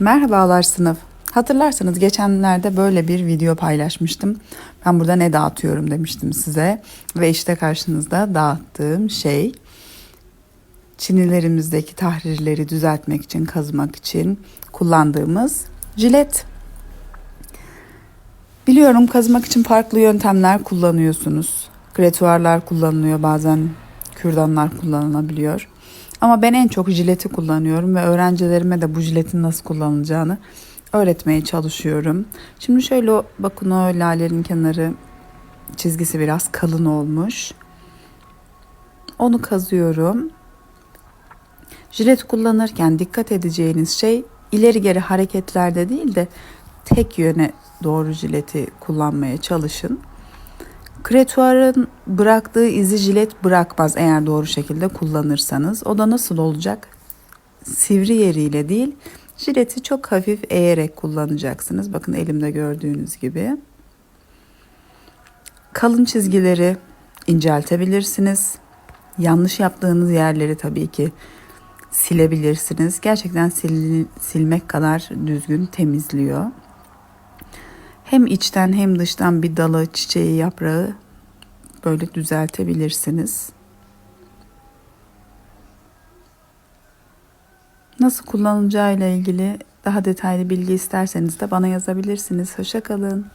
Merhabalar sınıf. Hatırlarsanız geçenlerde böyle bir video paylaşmıştım. Ben burada ne dağıtıyorum demiştim size. Ve işte karşınızda dağıttığım şey çinilerimizdeki tahrirleri düzeltmek için, kazımak için kullandığımız jilet. Biliyorum kazımak için farklı yöntemler kullanıyorsunuz. Kretuarlar kullanılıyor bazen kürdanlar kullanılabiliyor. Ama ben en çok jileti kullanıyorum ve öğrencilerime de bu jiletin nasıl kullanılacağını öğretmeye çalışıyorum. Şimdi şöyle bakın o lalerin kenarı çizgisi biraz kalın olmuş. Onu kazıyorum. Jilet kullanırken dikkat edeceğiniz şey ileri geri hareketlerde değil de tek yöne doğru jileti kullanmaya çalışın. Kretuarın bıraktığı izi jilet bırakmaz eğer doğru şekilde kullanırsanız. O da nasıl olacak? Sivri yeriyle değil, jileti çok hafif eğerek kullanacaksınız. Bakın elimde gördüğünüz gibi. Kalın çizgileri inceltebilirsiniz. Yanlış yaptığınız yerleri tabii ki silebilirsiniz. Gerçekten sil- silmek kadar düzgün temizliyor. Hem içten hem dıştan bir dalı, çiçeği, yaprağı böyle düzeltebilirsiniz. Nasıl kullanılacağı ile ilgili daha detaylı bilgi isterseniz de bana yazabilirsiniz. Hoşça kalın.